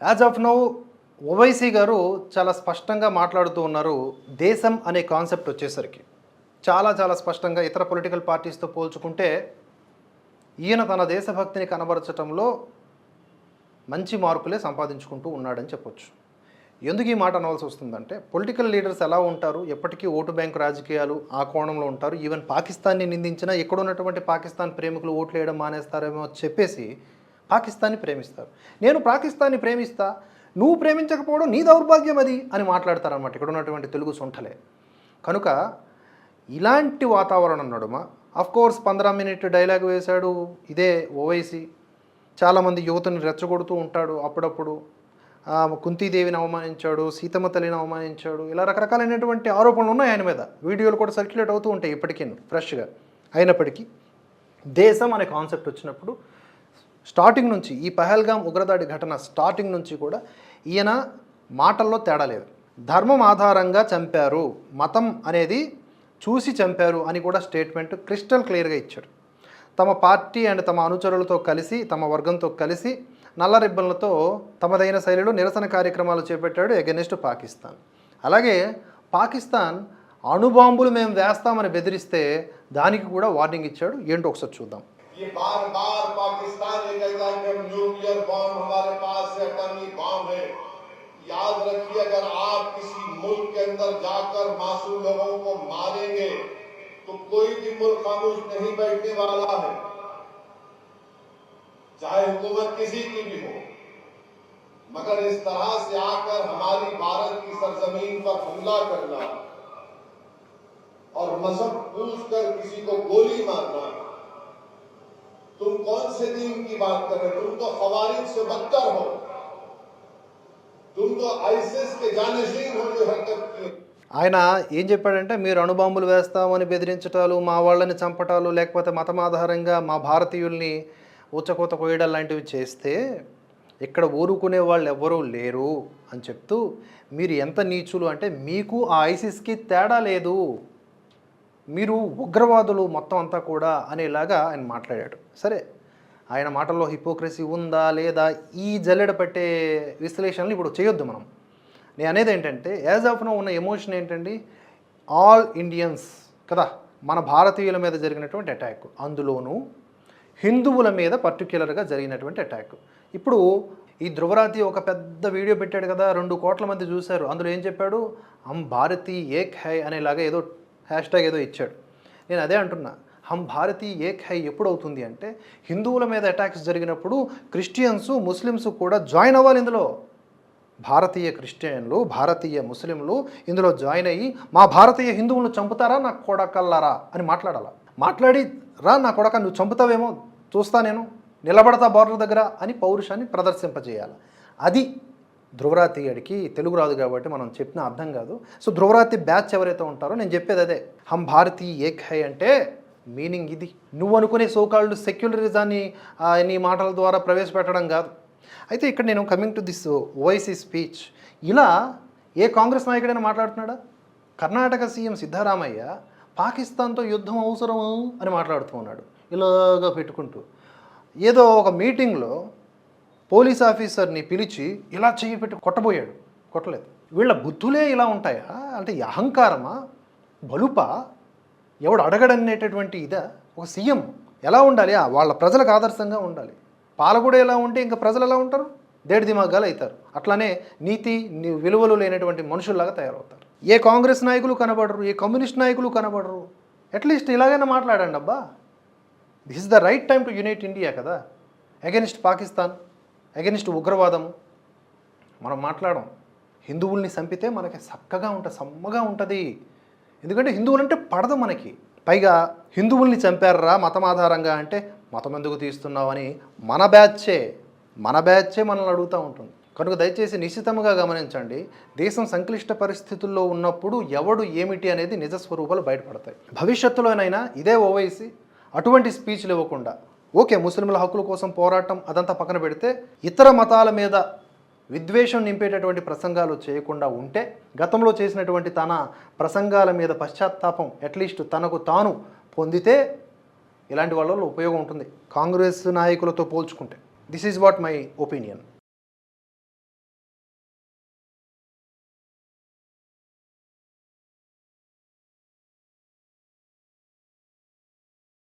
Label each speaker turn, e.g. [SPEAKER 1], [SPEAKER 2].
[SPEAKER 1] As of now Owaisi గారు చాలా స్పష్టంగా మాట్లాడుతూ ఉన్నారు దేశం అనే కాన్సెప్ట్ వచ్చేసరికి. చాలా చాలా స్పష్టంగా ఇతర పొలిటికల్ పార్టీస్తో పోల్చుకుంటే ఈయన తన దేశభక్తిని కనబరచడంలో మంచి మార్కులే సంపాదించుకుంటూ ఉన్నాడని చెప్పొచ్చు. ఎందుకు ఈ మాట అనవలసి వస్తుందంటే పొలిటికల్ లీడర్స్ ఎలా ఉంటారు ఎప్పటికీ ఓటు బ్యాంక్ రాజకీయాలు ఆ కోణంలో ఉంటారు ఈవెన్ పాకిస్తాన్ని నిందించినా ఎక్కడ ఉన్నటువంటి పాకిస్తాన్ ప్రేమికులు ఓట్లు వేయడం మానేస్తారేమో చెప్పేసి పాకిస్తాన్ని ప్రేమిస్తారు. నేను పాకిస్తాన్ని ప్రేమిస్తా నువ్వు ప్రేమించకపోవడం నీ దౌర్భాగ్యం అది అని మాట్లాడతారనమాట ఇక్కడ ఉన్నటువంటి తెలుగు సొంఠలే కనుక ఇలాంటి వాతావరణం నడుమ కోర్స్ పంద్రా మినిట్ డైలాగ్ వేశాడు ఇదే ఓవైసీ. చాలామంది యువతని రెచ్చగొడుతూ ఉంటాడు అప్పుడప్పుడు. కుంతీదేవిని అవమానించాడు సీతమ్మ తల్లిని అవమానించాడు ఇలా రకరకాలైనటువంటి ఆరోపణలు ఉన్నాయి ఆయన మీద. వీడియోలు కూడా సర్క్యులేట్ అవుతూ ఉంటాయి ఇప్పటికీ ఫ్రెష్గా అయినప్పటికీ. దేశం అనే కాన్సెప్ట్ వచ్చినప్పుడు స్టార్టింగ్ నుంచి ఈ పహల్గాం ఉగ్రదాడి ఘటన స్టార్టింగ్ నుంచి కూడా ఈయన మాటల్లో తేడా లేదు. ధర్మం ఆధారంగా చంపారు మతం అనేది చూసి చంపారు అని కూడా స్టేట్మెంట్ క్రిస్టల్ క్లియర్గా ఇచ్చాడు తమ పార్టీ అండ్ తమ అనుచరులతో కలిసి తమ వర్గంతో కలిసి నల్ల రిబ్బన్లతో తమదైన శైలిలో నిరసన కార్యక్రమాలు చేపట్టాడు ఎగెనిస్ట్ పాకిస్తాన్. అలాగే పాకిస్తాన్ అణుబాంబులు మేము వేస్తామని బెదిరిస్తే దానికి కూడా వార్నింగ్ ఇచ్చాడు. ఏంటో ఒకసారి చూద్దాం.
[SPEAKER 2] کہ بار بار پاکستان نے کہتا ہے کہ نیوکلیر بام ہمارے پاس ہے ایٹمی بام ہے۔ یاد رکھیے، اگر آپ کسی ملک کے اندر جا کر معصوم لوگوں کو ماریں گے، تو کوئی بھی ملک خاموش نہیں بیٹھنے والا ہے۔ چاہے حکومت کسی کی بھی ہو، مگر اس طرح سے آ کر ہماری بھارت کی سرزمین پر حملہ کرنا اور مذہب پوچھ کر کسی کو گولی مارنا तुम कौन से दिन की बात कर रहे हो तुम तो खवारिज से बदतर हो तुम तो आईसिस के जानशीन हो जो हरकत की
[SPEAKER 1] ఆయన ఏం చెప్పాడంటే మీరు అణుబాంబులు వేస్తామని బెదిరించటాలు మా వాళ్ళని చంపటాలు లేకపోతే మతం ఆధారంగా మా భారతీయుల్ని ఊచకోత కోయడం లాంటివి చేస్తే ఇక్కడ ఊరుకునే వాళ్ళు ఎవ్వరూ లేరు అని చెప్తూ మీరు ఎంత నీచులు అంటే మీకు ఆ ఐసిస్కి తేడా లేదు మీరు ఉగ్రవాదులు మొత్తం అంతా కూడా అనేలాగా ఆయన మాట్లాడాడు. సరే ఆయన మాటల్లో హిపోక్రసీ ఉందా లేదా ఈ జల్లెడ పట్టే విశ్లేషణలు ఇప్పుడు చేయొద్దు మనం. నేను అనేది ఏంటంటే యాజ్ ఆఫ్ నో ఉన్న ఎమోషన్ ఏంటండి? ఆల్ ఇండియన్స్ కదా మన భారతీయుల మీద జరిగినటువంటి అటాక్ అందులోనూ హిందువుల మీద పర్టిక్యులర్గా జరిగినటువంటి అటాక్ ఇప్పుడు ఈ ధ్రువరాతి ఒక పెద్ద వీడియో పెట్టాడు కదా రెండు కోట్ల మంది చూశారు. అందులో ఏం చెప్పాడు? హమ్ భారతి ఏక్ హై అనేలాగా ఏదో హ్యాష్ ట్యాగ్ ఏదో ఇచ్చాడు. నేను అదే అంటున్నా. హమ్ భారతీ ఏక్ హై ఎప్పుడు అవుతుంది అంటే హిందువుల మీద అటాక్స్ జరిగినప్పుడు క్రిస్టియన్స్ ముస్లిమ్స్ కూడా జాయిన్ అవ్వాలి ఇందులో. భారతీయ క్రిస్టియన్లు భారతీయ ముస్లింలు ఇందులో జాయిన్ అయ్యి మా భారతీయ హిందువులను చంపుతారా నా కొడకల్లారా? అని మాట్లాడాల. మాట్లాడి రా నా కొడక నువ్వు చంపుతావేమో చూస్తా నేను. నిలబడతా బార్డర్ దగ్గర అని పౌరుషాన్ని ప్రదర్శింపజేయాలి. అది ధ్రువరాతి అడికి తెలుగు రాదు కాబట్టి మనం చెప్పిన అర్థం కాదు. సో ధ్రువరాతి బ్యాచ్ ఎవరైతే ఉంటారో నేను చెప్పేది అదే. హమ్ భారతి ఏక్ హై అంటే మీనింగ్ ఇది. నువ్వు అనుకునే సోకాళ్ళు సెక్యులరిజాన్ని నీ మాటల ద్వారా ప్రవేశపెట్టడం కాదు. అయితే ఇక్కడ నేను coming to this Owaisi speech ఇలా ఏ కాంగ్రెస్ నాయకుడైనా మాట్లాడుతున్నాడా? కర్ణాటక సీఎం సిద్ధరామయ్య పాకిస్తాన్తో యుద్ధం అవసరము అని మాట్లాడుతూ ఉన్నాడు. ఇలాగా పెట్టుకుంటూ. ఏదో ఒక మీటింగ్లో పోలీస్ ఆఫీసర్ని పిలిచి ఇలా చెయ్యి పెట్టి కొట్టబోయాడు. కొట్టలేదు. వీళ్ళ బుద్ధులే ఇలా ఉంటాయా? అంటే ఈ అహంకారమా? బలుపా? ఎవడు అడగడనేటటువంటి ఇదా? ఒక సీఎం ఎలా ఉండాలి? వాళ్ళ ప్రజలకు ఆదర్శంగా ఉండాలి. పాలకూడ ఎలా ఉంటే ఇంకా ప్రజలు ఎలా ఉంటారు? దేడి దిమాగాలు అవుతారు అట్లానే నీతి విలువలు లేనటువంటి మనుషుల్లాగా తయారవుతారు. ఏ కాంగ్రెస్ నాయకులు కనబడరు? ఏ కమ్యూనిస్ట్ నాయకులు కనబడరు? అట్లీస్ట్ ఇలాగైనా మాట్లాడండి అబ్బా. This is the right time to unite India కదా. అగెన్స్ట్ పాకిస్తాన్. అగెనిస్ట్ ఉగ్రవాదము మనం మాట్లాడం హిందువుల్ని చంపితే మనకి చక్కగా ఉంటుంది సమ్మగా ఉంటుంది. ఎందుకంటే హిందువులంటే పడదు మనకి. పైగా హిందువుల్ని చంపారా మతం ఆధారంగా అంటే మతం ఎందుకు తీస్తున్నావని మన బ్యాచే మన బ్యాచే మనల్ని అడుగుతూ ఉంటుంది. కనుక దయచేసి నిశ్చితంగా గమనించండి దేశం సంక్లిష్ట పరిస్థితుల్లో ఉన్నప్పుడు ఎవడు ఏమిటి అనేది నిజ స్వరూపాలు బయటపడతాయి. భవిష్యత్తులోనైనా ఇదే ఓవైసీ. అటువంటి స్పీచ్లు ఇవ్వకుండా ఓకే ముస్లింల హక్కుల కోసం పోరాటం అదంతా పక్కన పెడితే ఇతర మతాల మీద విద్వేషం నింపేటటువంటి ప్రసంగాలు చేయకుండా ఉంటే గతంలో చేసినటువంటి తన ప్రసంగాల మీద పశ్చాత్తాపం అట్లీస్ట్ తనకు తాను పొందితే ఇలాంటి వాళ్ళలో ఉపయోగం ఉంటుంది. కాంగ్రెస్ నాయకులతో పోల్చుకుంటే. This is what my opinion